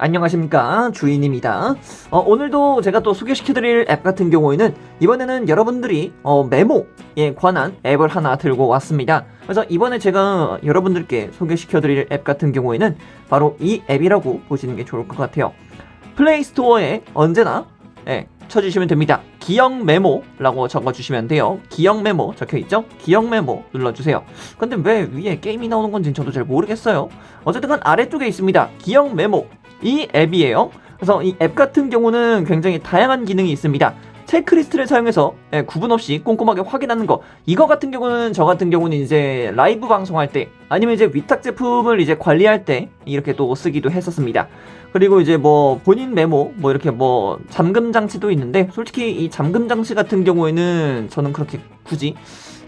안녕하십니까? 주인입니다. 어, 오늘도 제가 또 소개시켜드릴 앱 같은 경우에는 이번에는 여러분들이 어, 메모에 관한 앱을 하나 들고 왔습니다. 그래서 이번에 제가 여러분들께 소개시켜드릴 앱 같은 경우에는 바로 이 앱이라고 보시는 게 좋을 것 같아요. 플레이스토어에 언제나 예, 쳐주시면 됩니다. 기억 메모라고 적어주시면 돼요. 기억 메모 적혀있죠? 기억 메모 눌러주세요. 근데 왜 위에 게임이 나오는 건지 저도 잘 모르겠어요. 어쨌든 간 아래쪽에 있습니다. 기억 메모 이 앱이에요. 그래서 이 앱 같은 경우는 굉장히 다양한 기능이 있습니다. 체크리스트를 사용해서 예, 구분 없이 꼼꼼하게 확인하는 거. 이거 같은 경우는 저 같은 경우는 이제 라이브 방송할 때 아니면 이제 위탁 제품을 이제 관리할 때 이렇게 또 쓰기도 했었습니다. 그리고 이제 뭐 본인 메모 뭐 이렇게 뭐 잠금 장치도 있는데 솔직히 이 잠금 장치 같은 경우에는 저는 그렇게 굳이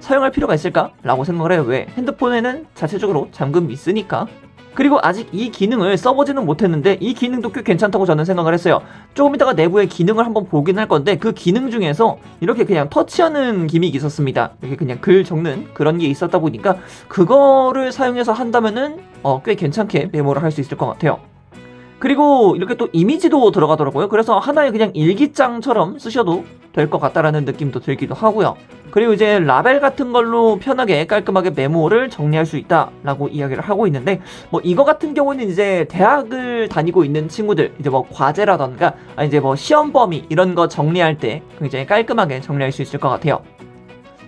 사용할 필요가 있을까 라고 생각을 해요. 왜? 핸드폰에는 자체적으로 잠금이 있으니까. 그리고 아직 이 기능을 써보지는 못했는데 이 기능도 꽤 괜찮다고 저는 생각을 했어요. 조금 이따가 내부의 기능을 한번 보긴 할 건데 그 기능 중에서 이렇게 그냥 터치하는 기믹이 있었습니다. 이렇게 그냥 글 적는 그런 게 있었다 보니까 그거를 사용해서 한다면은 어, 꽤 괜찮게 메모를 할 수 있을 것 같아요. 그리고 이렇게 또 이미지도 들어가더라고요. 그래서 하나의 그냥 일기장처럼 쓰셔도 될 것 같다라는 느낌도 들기도 하고요. 그리고 이제 라벨 같은 걸로 편하게 깔끔하게 메모를 정리할 수 있다라고 이야기를 하고 있는데 뭐 이거 같은 경우는 이제 대학을 다니고 있는 친구들 이제 뭐 과제라던가 이제 뭐 시험 범위 이런 거 정리할 때 굉장히 깔끔하게 정리할 수 있을 것 같아요.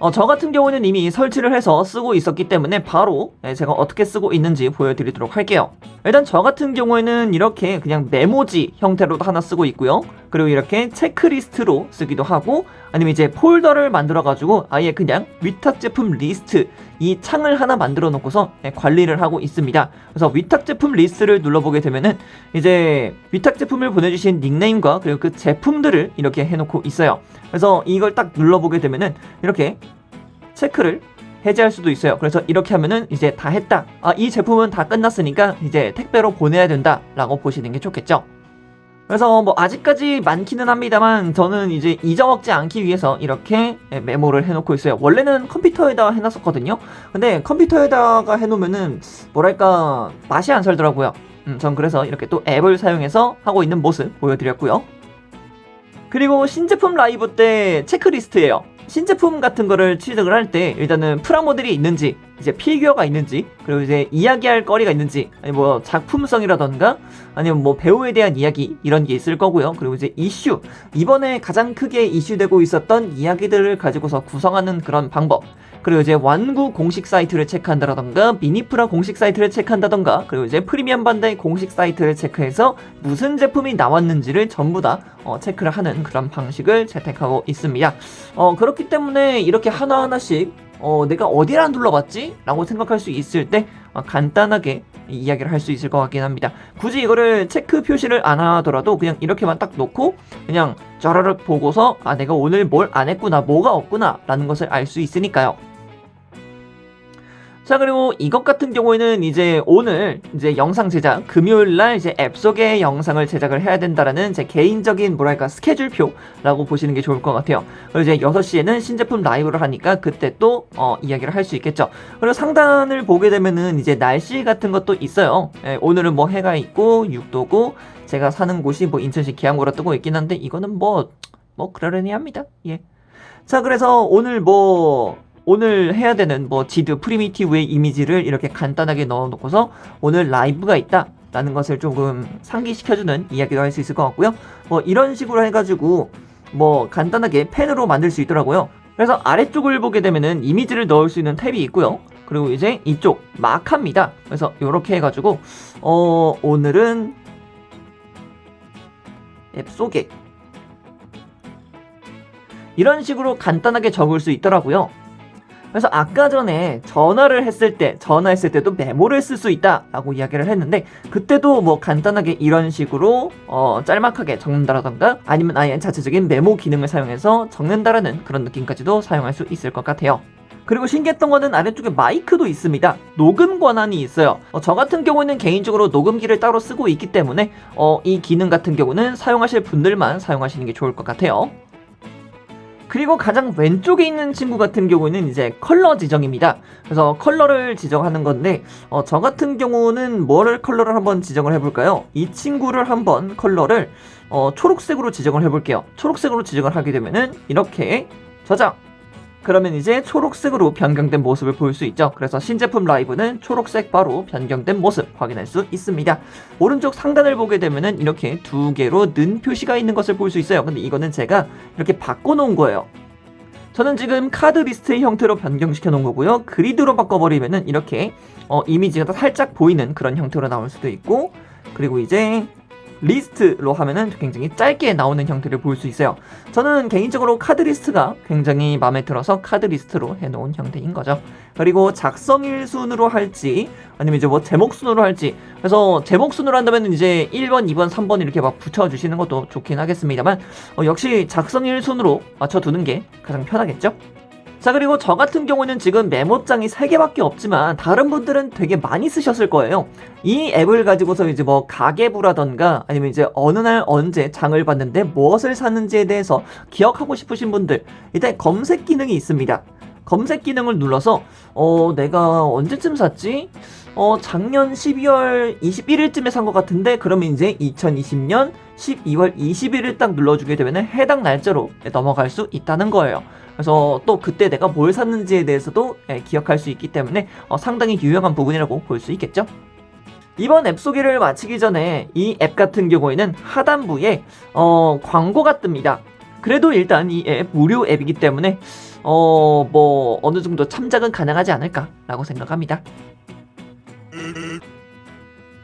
어, 저 같은 경우는 이미 설치를 해서 쓰고 있었기 때문에 바로 네, 제가 어떻게 쓰고 있는지 보여드리도록 할게요. 일단 저 같은 경우에는 이렇게 그냥 메모지 형태로도 하나 쓰고 있고요. 그리고 이렇게 체크리스트로 쓰기도 하고 아니면 이제 폴더를 만들어 가지고 아예 그냥 위탁 제품 리스트 이 창을 하나 만들어 놓고서 네, 관리를 하고 있습니다. 그래서 위탁 제품 리스트를 눌러보게 되면은 이제 위탁 제품을 보내주신 닉네임과 그리고 그 제품들을 이렇게 해놓고 있어요. 그래서 이걸 딱 눌러보게 되면은 이렇게 체크를 해제할 수도 있어요. 그래서 이렇게 하면은 이제 다 했다. 아, 이 제품은 다 끝났으니까 이제 택배로 보내야 된다 라고 보시는 게 좋겠죠. 그래서 뭐 아직까지 많기는 합니다만 저는 이제 잊어먹지 않기 위해서 이렇게 메모를 해놓고 있어요. 원래는 컴퓨터에다 해놨었거든요. 근데 컴퓨터에다가 해놓으면은 뭐랄까 맛이 안 살더라고요. 음, 전 그래서 이렇게 또 앱을 사용해서 하고 있는 모습 보여드렸고요. 그리고 신제품 라이브 때 체크리스트예요. 신제품 같은 거를 취득을 할 때 일단은 프라모델이 있는지 이제 피규어가 있는지 그리고 이제 이야기할 거리가 있는지 아니 뭐 작품성이라던가 아니면 뭐 배우에 대한 이야기 이런 게 있을 거고요. 그리고 이제 이슈. 이번에 가장 크게 이슈되고 있었던 이야기들을 가지고서 구성하는 그런 방법 그리고 이제 완구 공식 사이트를 체크한다라던가 미니프라 공식 사이트를 체크한다던가 그리고 이제 프리미엄 반다이 공식 사이트를 체크해서 무슨 제품이 나왔는지를 전부 다 어, 체크를 하는 그런 방식을 채택하고 있습니다. 어, 그렇기 때문에 이렇게 하나하나씩 어, 내가 어디를 안 둘러봤지? 라고 생각할 수 있을 때 어, 간단하게 이야기를 할 수 있을 것 같긴 합니다. 굳이 이거를 체크 표시를 안 하더라도 그냥 이렇게만 딱 놓고 그냥 쩌르륵 보고서 아 내가 오늘 뭘 안 했구나 뭐가 없구나 라는 것을 알 수 있으니까요. 자 그리고 이것 같은 경우에는 이제 오늘 이제 영상 제작 금요일 날 이제 앱 속에 영상을 제작을 해야 된다라는 제 개인적인 뭐랄까 스케줄표라고 보시는 게 좋을 것 같아요. 그리고 이제 6시에는 신제품 라이브를 하니까 그때 또 어, 이야기를 할 수 있겠죠. 그리고 상단을 보게 되면은 이제 날씨 같은 것도 있어요. 예, 오늘은 뭐 해가 있고 6도고 제가 사는 곳이 뭐 인천시 계양구라 뜨고 있긴 한데 이거는 뭐뭐 그러려니 합니다. 예. 자 그래서 오늘 뭐 오늘 해야 되는 뭐 지드 프리미티브의 이미지를 이렇게 간단하게 넣어놓고서 오늘 라이브가 있다. 라는 것을 조금 상기시켜주는 이야기도 할 수 있을 것 같고요. 뭐 이런 식으로 해가지고 뭐 간단하게 펜으로 만들 수 있더라고요. 그래서 아래쪽을 보게 되면은 이미지를 넣을 수 있는 탭이 있고요. 그리고 이제 이쪽 마크입니다. 그래서 이렇게 해가지고 어 오늘은 앱 속에 이런 식으로 간단하게 적을 수 있더라고요. 그래서 아까 전에 전화를 했을 때, 전화했을 때도 메모를 쓸 수 있다라고 이야기를 했는데 그때도 뭐 간단하게 이런 식으로 어, 짤막하게 적는다라던가 아니면 아예 자체적인 메모 기능을 사용해서 적는다라는 그런 느낌까지도 사용할 수 있을 것 같아요. 그리고 신기했던 거는 아래쪽에 마이크도 있습니다. 녹음 권한이 있어요. 어, 저 같은 경우는 개인적으로 녹음기를 따로 쓰고 있기 때문에 어, 이 기능 같은 경우는 사용하실 분들만 사용하시는 게 좋을 것 같아요. 그리고 가장 왼쪽에 있는 친구 같은 경우는 이제 컬러 지정입니다. 그래서 컬러를 지정하는 건데 어, 저 같은 경우는 뭐를 컬러를 한번 지정을 해볼까요? 이 친구를 한번 컬러를 어, 초록색으로 지정을 해볼게요. 초록색으로 지정을 하게 되면은 이렇게 저장 그러면 이제 초록색으로 변경된 모습을 볼 수 있죠. 그래서 신제품 라이브는 초록색 바로 변경된 모습 확인할 수 있습니다. 오른쪽 상단을 보게 되면은 이렇게 두 개로 는 표시가 있는 것을 볼 수 있어요. 근데 이거는 제가 이렇게 바꿔놓은 거예요. 저는 지금 카드 리스트의 형태로 변경시켜 놓은 거고요. 그리드로 바꿔버리면은 이렇게 어, 이미지가 살짝 보이는 그런 형태로 나올 수도 있고 그리고 이제 리스트로 하면은 굉장히 짧게 나오는 형태를 볼 수 있어요. 저는 개인적으로 카드 리스트가 굉장히 마음에 들어서 카드 리스트로 해놓은 형태인 거죠. 그리고 작성일 순으로 할지 아니면 이제 뭐 제목 순으로 할지 그래서 제목 순으로 한다면 이제 1번, 2번, 3번 이렇게 막 붙여주시는 것도 좋긴 하겠습니다만 어, 역시 작성일 순으로 맞춰두는 게 가장 편하겠죠? 자 그리고 저 같은 경우는 지금 메모장이 3개밖에 없지만 다른 분들은 되게 많이 쓰셨을 거예요 이 앱을 가지고서 이제 뭐 가계부라던가 아니면 이제 어느 날 언제 장을 봤는데 무엇을 샀는지에 대해서 기억하고 싶으신 분들 일단 검색 기능이 있습니다 검색 기능을 눌러서 어 내가 언제쯤 샀지? 어 작년 12월 21일쯤에 산 것 같은데 그러면 이제 2020년 12월 21일 딱 눌러주게 되면 해당 날짜로 넘어갈 수 있다는 거예요. 그래서 또 그때 내가 뭘 샀는지에 대해서도 예, 기억할 수 있기 때문에 어, 상당히 유용한 부분이라고 볼 수 있겠죠. 이번 앱 소개를 마치기 전에 이 앱 같은 경우에는 하단부에 어, 광고가 뜹니다. 그래도 일단 이 앱 무료 앱이기 때문에 어, 뭐 어느 정도 참작은 가능하지 않을까라고 생각합니다.